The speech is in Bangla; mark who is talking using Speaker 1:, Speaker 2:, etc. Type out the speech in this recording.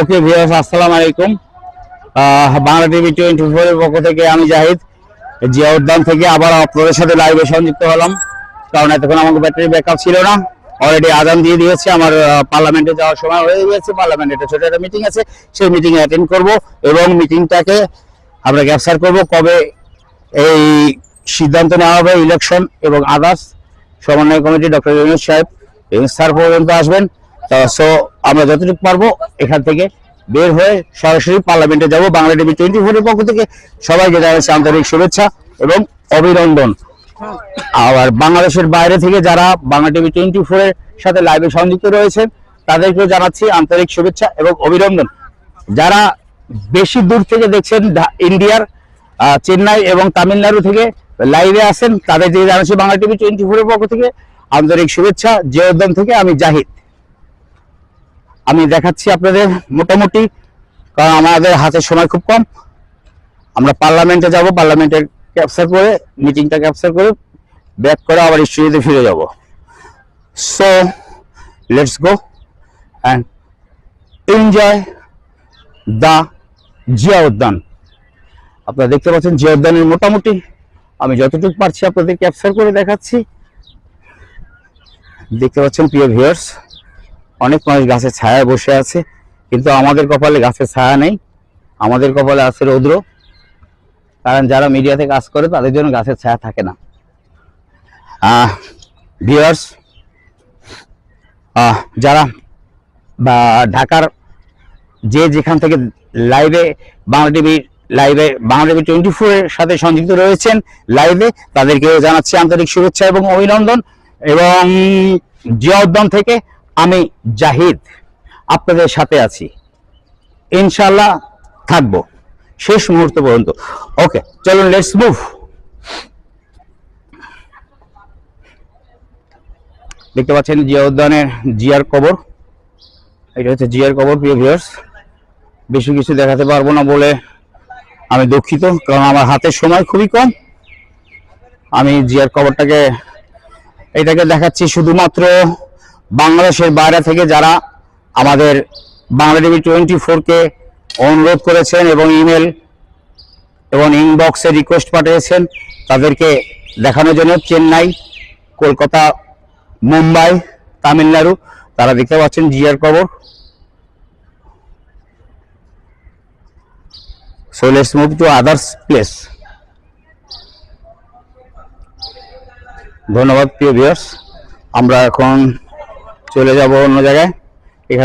Speaker 1: ওকে ভিউয়ার্স আসসালামু আলাইকুম। বাংলা টিভি টোয়েন্টি ফোরের পক্ষ থেকে আমি জাহিদ। জিয়া উদ্যান থেকে আবার আপনাদের সাথে লাইভে সংযুক্ত হলাম। কারণ এতক্ষণ আমাকে ব্যাটারি ব্যাকআপ ছিল না। অলরেডি আদান দিয়ে দিয়েছে। আমার পার্লামেন্টে যাওয়ার সময় হয়ে গিয়েছে পার্লামেন্টে একটা ছোট একটা মিটিং আছে। সেই মিটিং অ্যাটেন্ড করব এবং মিটিংটাকে আমরা ক্যাপচার করব কবে এই সিদ্ধান্ত নেওয়া হবে ইলেকশন এবং আদার্স সমন্বয় কমিটি ডক্টর ইউনুস সাহেব, ইউনুস স্যার পর্যন্ত আসবেন। সো আমরা যতটুকু পারব এখান থেকে বের হয়ে সরাসরি পার্লামেন্টে যাব। বাংলা টিভি টোয়েন্টি ফোরের পক্ষ থেকে সবাইকে জানাচ্ছি আন্তরিক শুভেচ্ছা এবং অভিনন্দন। আবার বাংলাদেশের বাইরে থেকে যারা বাংলা টিভি টোয়েন্টি ফোরের সাথে লাইভে সংযুক্ত রয়েছেন তাদেরকেও জানাচ্ছি আন্তরিক শুভেচ্ছা এবং অভিনন্দন। যারা বেশি দূর থেকে দেখছেন ইন্ডিয়ার চেন্নাই এবং তামিলনাড়ু থেকে লাইভে আসেন, তাদের যে জানাচ্ছি বাংলা টিভি টোয়েন্টি ফোরের পক্ষ থেকে আন্তরিক শুভেচ্ছা। উদ্যান থেকে আমি জাহিদ। আমি দেখাচ্ছি আপনাদের মোটামুটি, কারণ আমাদের হাতে সময় খুব কম। আমরা পার্লামেন্টে যাব পার্লামেন্টের ক্যাপচার করে মিটিংটা ক্যাপচার করে ব্যাক করে আবার স্টুডিওতে ফিরে যাব। So let's go and enjoy the Zia Udyan আপনারা দেখতে পাচ্ছেন জিয়া উদ্যানের মোটামুটি, আমি যতটুকু পারছি আপনাদের ক্যাপচার করে দেখাচ্ছি। দেখতে পাচ্ছেন প্রিয় ভিউয়ার্স অনেক মানুষ গাছের ছায়ায় বসে আছে, কিন্তু আমাদের কপালে গাছের ছায়া নেই। আমাদের কপালে আছে রৌদ্র। কারণ যারা মিডিয়াতে কাজ করে, তাদের জন্য গাছের ছায়া থাকে না। ভিউয়ার্স যারা বা ঢাকার যে যেখান থেকে লাইভে বাংলা টিভি লাইভে বাংলা টিভি টোয়েন্টি এর সাথে সংযুক্ত রয়েছেন লাইভে তাদেরকেও জানাচ্ছি আন্তরিক শুভেচ্ছা এবং অভিনন্দন। এবং জিয়া উদ্যান থেকে আমি জাহিদ আপনাদের সাথে আছি। ইনশাল্লাহ থাকব। শেষ মুহূর্ত পর্যন্ত। ওকে, চলুন লেটস মুভ দেখতে পাচ্ছেন জিয়া উদ্যানের জিয়ার কবর। এটা হচ্ছে জিয়ার কবর, প্রিয় ভিউয়ার্স বেশি কিছু দেখাতে পারব না বলে আমি দুঃখিত, কারণ আমার হাতে সময় খুবই কম। আমি জিয়ার কবরটাকে, এটাকে দেখাচ্ছি শুধুমাত্র বাংলাদেশের বাইরে থেকে যারা আমাদের বাংলা টিভি টোয়েন্টি ফোরকে অনুরোধ করেছেন এবং ইমেল এবং ইনবক্সে রিকোয়েস্ট পাঠিয়েছেন, তাদেরকে দেখানোর জন্য চেন্নাই, কলকাতা, মুম্বাই, তামিলনাড়ু, তারা দেখতে পাচ্ছেন জিয়ার কবর so let's move to others place ধন্যবাদ, প্রিয় ভিউয়ার্স আমরা এখন চলে যাব অন্য জায়গায়?